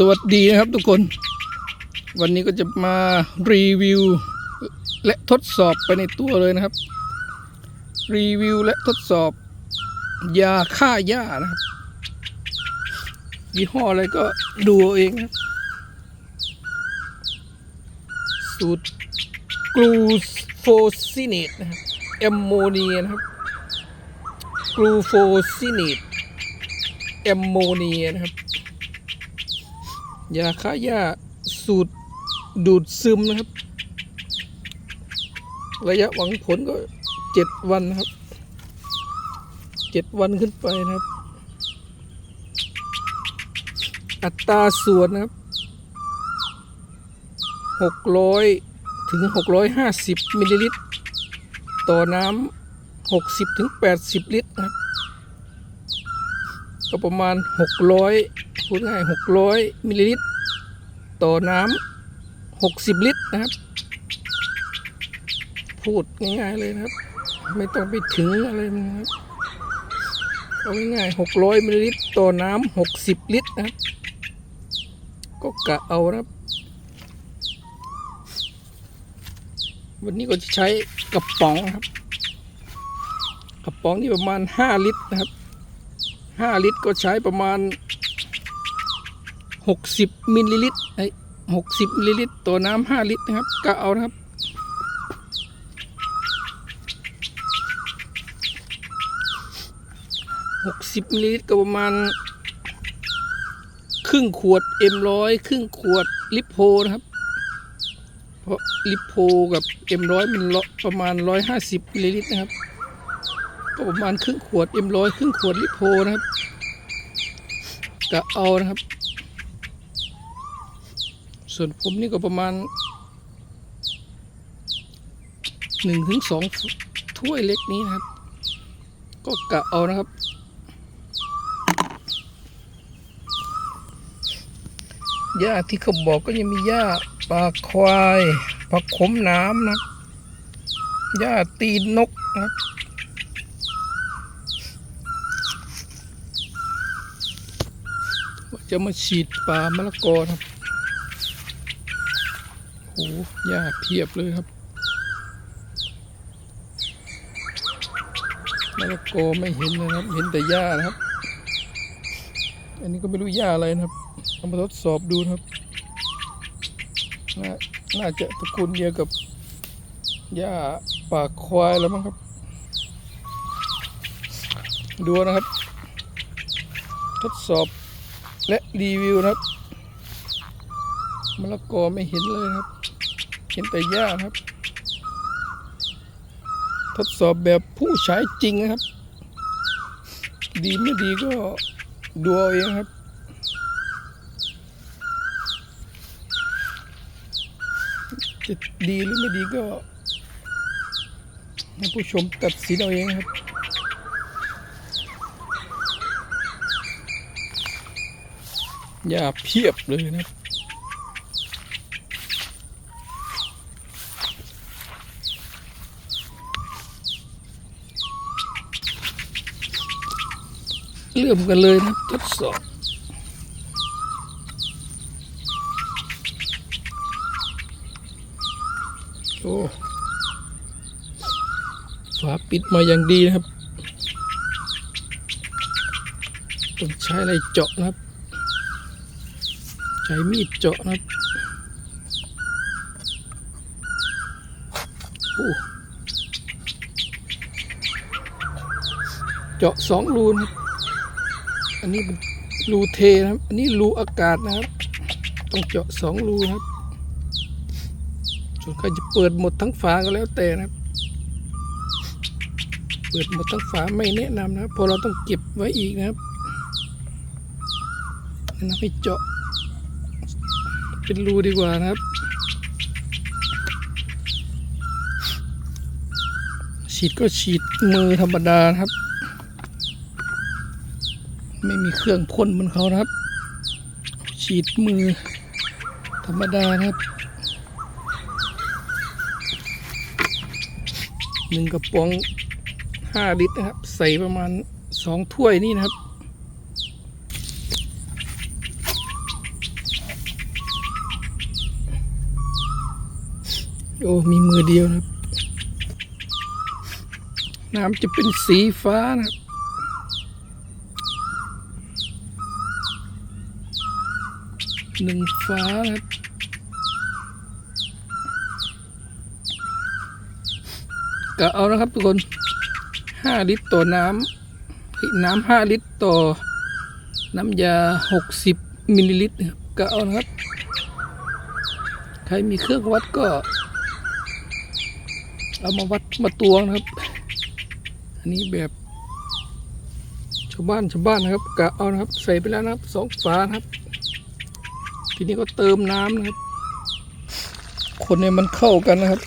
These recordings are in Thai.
สวัสดีนะครับทุกคน วันนี้ก็จะมารีวิว และทดสอบไปในตัวเลยนะครับ รีวิวและทดสอบ ยาฆ่าหญ้านะครับยี่ห้ออะไรก็ดูเองนะสูตรกลูโฟซิเนตนะครับแอมโมเนียนะครับกลูโฟซิเนตแอมโมเนียนะครับ ยาฆ่าหญ้าสูตรดูดซึมนะครับ ระยะหวังผลก็เจ็ดวันนะครับเจ็ดวันขึ้นไปนะครับ อัตราส่วนนะครับหกร้อยถึงหกร้อยห้าสิบมิลลิลิตร ต่อน้ำหกสิบถึงแปดสิบลิตรนะครับ ก็ประมาณหกร้อย พูดง่ายหกร้อยมิลลิลิตร ต่อน้ำหกสิบลิตรนะครับ พูดง่ายๆเลยนะครับ ไม่ต้องไปถึงอะไรนะครับเอาง่ายๆหกร้อยมิลลิลิตร ต่อน้ำหกสิบลิตรนะครับ ก็กะเอานะครับ วันนี้ก็จะใช้กระป๋องนะครับ กระป๋องนี่ประมาณห้าลิตรนะครับห้าลิตรก็ใช้ประมาณ หกสิบมิลลิลิตรไอ้หกสิบมิลลิลิตรต่อน้ำห้าลิตรนะครับกะเอานะครับ หกสิบมิลลิลิตรก็ประมาณ ครึ่งขวดเอ็มร้อยครึ่งขวดลิปโพนะครับ เพราะลิปโพกับเอ็มร้อยมันประมาณร้อยห้าสิบมิลลิลิตรนะครับ ก็ประมาณครึ่งขวดเอ็มร้อยครึ่งขวดลิปโพนะครับกะเอานะครับ ส่วนผมนี่ก็ประมาณหนึ่งถึงสองถ้วยเล็กนี้นะครับ ก็กะเอานะครับ หญ้าที่เขาบอกก็ยังมีหญ้าปลาควายผักขมน้ำนะหญ้าตีนนกนะจะมาฉีดป่ามะละกอครับ โหหญ้าเพียบเลยครับมะละกอไม่เห็นเลยนะครับ เห็นแต่หญ้านะครับ อันนี้ก็ไม่รู้หญ้าอะไรนะครับเอามาทดสอบดูนะครับน่าน่าจะตระกูลเดียวกับหญ้าปากควายแล้วมั้งครับ ดูนะครับ ทดสอบและรีวิวนะครับมะละกอไม่เห็นเลยครับ เห็นแต่หญ้าครับ ทดสอบแบบผู้ใช้จริงนะครับ ดีไม่ดีก็ดูเอาเองครับจะดีหรือไม่ดีก็ให้ผู้ชมตัดสินเอาเองครับหญ้าเพียบเลยนะครับ เริ่อมกันเลยนะทดสอบโอ้ฝาปิดมาอย่างดีนะครับต้องใช้อะไรเจาะนะครับ ใช้มีดเจาะนะครับโอ้เจาะสองรูนะครับ อันนี้เป็นรูเทนะครับ อันนี้รูอากาศนะครับ ต้องเจาะสองรูครับส่วนใครจะเปิดหมดทั้งฝาก็แล้วแต่นะครับ เปิดหมดทั้งฝาไม่แนะนำนะครับเพราะเราต้องเก็บไว้อีกนะครับนะนำให้เจาะ เป็นรูดีกว่านะครับ ฉีดก็ฉีดมือธรรมดานะครับ ไม่มีเครื่องพ่นเหมือนเขานะครับ ฉีดมือ ธรรมดานะครับหนึ่งกระป๋องห้าลิตรนะครับ ใส่ประมาณสองถ้วยนี่นะครับโอ้มีมือเดียวนะครับ น้ำจะเป็นสีฟ้านะครับ หนึ่งฟ้าครับกะเอานะครับทุกคนห้าลิตรต่อน้ำน้ำห้าลิตรต่อน้ำยาหกสิบมิลลิลิตรกะเอานะครับ ใครมีเครื่องวัดก็ เอามาวัดมาตวงนะครับ อันนี้แบบชาวบ้านชาวบ้านนะครับกะเอานะครับ ใส่ไปแล้วนะครับสองฝานะครับ ทีนี้ก็เติมน้ำนะครับ คนเนี่ยมันเข้ากันนะครับ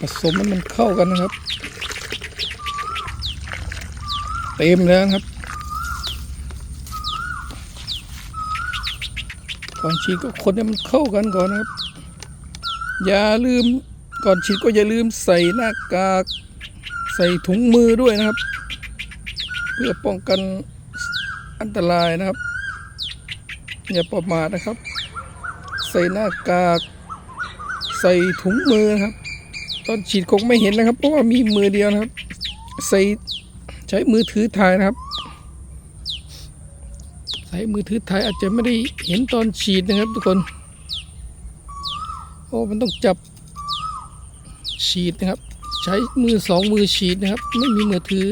ผสมให้มันเข้ากันนะครับ เต็มแล้วครับก่อนฉีดก็คนให้มันเข้ากันก่อนนะครับ อย่าลืมก่อนฉีดก็อย่าลืมใส่หน้ากากใส่ถุงมือด้วยนะครับ เพื่อป้องกันอันตรายนะครับ อย่าประมาทนะครับ ใส่หน้ากาก ใส่ถุงมือนะครับ ตอนฉีดคงไม่เห็นนะครับ เพราะว่ามีมือเดียวนะครับ ใส่ใช้มือถือถ่ายนะครับ ใช้มือถือถ่ายอาจจะไม่ได้เห็นตอนฉีดนะครับ ทุกคนโอ้มันต้องจับฉีดนะครับ ใช้มือสองมือฉีดนะครับ ไม่มีมือถือ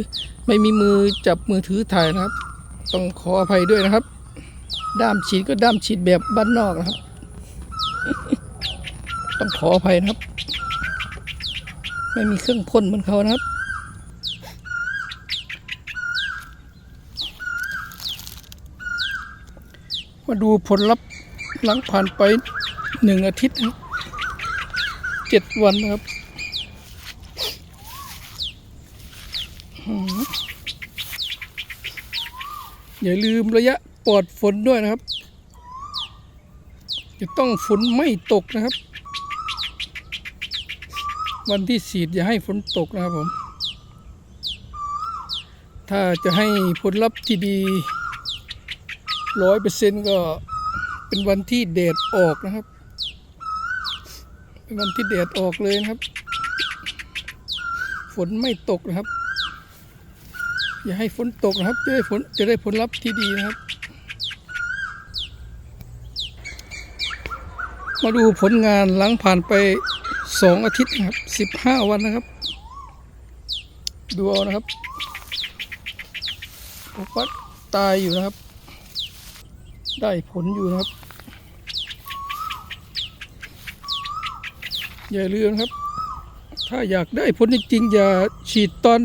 ไม่มีมือจับมือถือถ่ายนะครับ ต้องขออภัยด้วยนะครับ ด้ามฉีดก็ด้ามฉีดแบบบ้านนอกนะครับ ต้องขออภัยนะครับ ไม่มีเครื่องพ่นเหมือนเขานะครับมาดูผลลัพธ์หลังผ่านไปหนึ่งอาทิตย์นะครับเจ็ดวันนะครับอืมอย่าลืมระยะ ปลอดฝนด้วยนะครับ จะต้องฝนไม่ตกนะครับ วันที่สีดอย่าให้ฝนตกนะครับผม ถ้าจะให้ผลลัพธ์ที่ดีร้อยเปอร์เซ็นต์ก็เป็นวันที่แดดออกนะครับ เป็นวันที่แดดออกเลยนะครับ ฝนไม่ตกนะครับ อย่าให้ฝนตกนะครับ จะได้ผลจะได้ผลลัพธ์ที่ดีนะครับ มาดูผลงานหลังผ่านไปสองอาทิตย์นะครับสิบห้าวันนะครับ ดูเอานะครับผมว่าตายอยู่นะครับ ได้ผลอยู่นะครับ อย่าลืมครับ ถ้าอยากได้ผลจริงๆอย่าฉีดตอน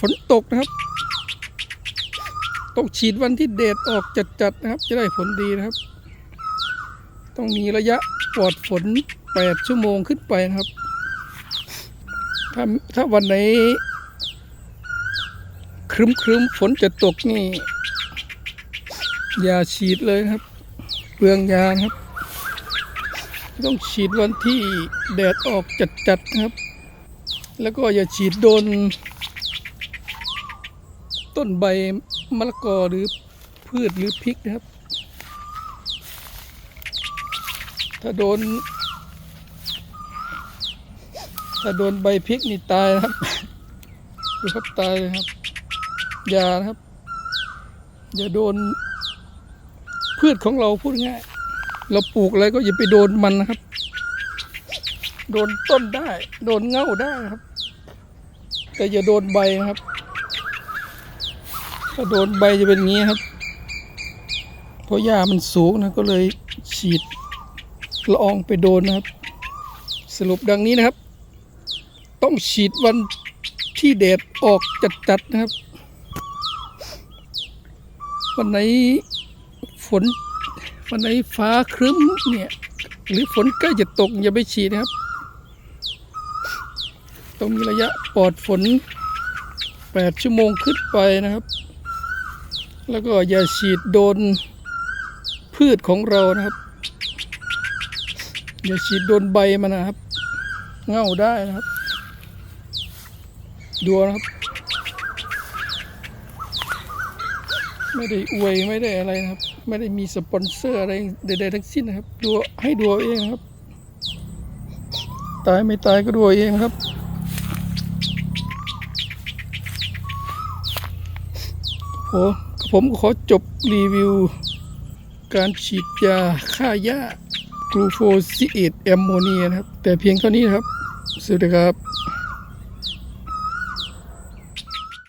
ฝนตกนะครับ ต้องฉีดวันที่แดดออกจัดๆนะครับ จะได้ผลดีนะครับ ต้องมีระยะปลอดฝน 8 ชั่วโมงขึ้นไปนะครับ ถ้าถ้าวันไหนครึ้มครึ้มๆฝนจะตกนี่ อย่าฉีดเลยครับ เปลืองยาครับ ต้องฉีดวันที่แดดออกจัดๆนะครับ แล้วก็อย่าฉีดโดน ต้นใบมะละกอหรือพืชหรือพริกนะครับ ถ้าโดน ถ้าโดนใบพริกนี่ตายนะครับดูครับตายเลยครับอย่านะครับ อย่าโดน พืชของเราพูดง่ายเราปลูกอะไรก็อย่าไปโดนมันนะครับ โดนต้นได้ โดนเง่าได้ครับ แต่อย่าโดนใบนะครับ ถ้าโดนใบจะเป็นงี้ครับ เพราะหญ้ามันสูงนะก็เลยฉีด ละอองไปโดนนะครับ สรุปดังนี้นะครับ ต้องฉีดวันที่แดดออกจัดๆนะครับ วันไหนฝนวันไหนฟ้าครึ้มเนี่ยหรือฝนใกล้จะตกอย่าไปฉีดนะครับ ต้องมีระยะปลอดฝน 8 ชั่วโมงขึ้นไปนะครับ แล้วก็อย่าฉีดโดนพืชของเรานะครับ อย่าฉีดโดนใบมันนะครับ เง่าได้นะครับ ดูนะครับ ไม่ได้อวยไม่ได้อะไรนะครับ ไม่ได้มีสปอนเซอร์อะไรใดๆทั้งสิ้นนะครับ ดูให้ดูเอาเองครับ ตายไม่ตายก็ดูเองครับโอ้ผมขอจบรีวิว การฉีดยาฆ่าหญ้า กรูโฟซิเอตแอมโมเนียนะครับ แต่เพียงเท่านี้นะครับ สวัสดีครับ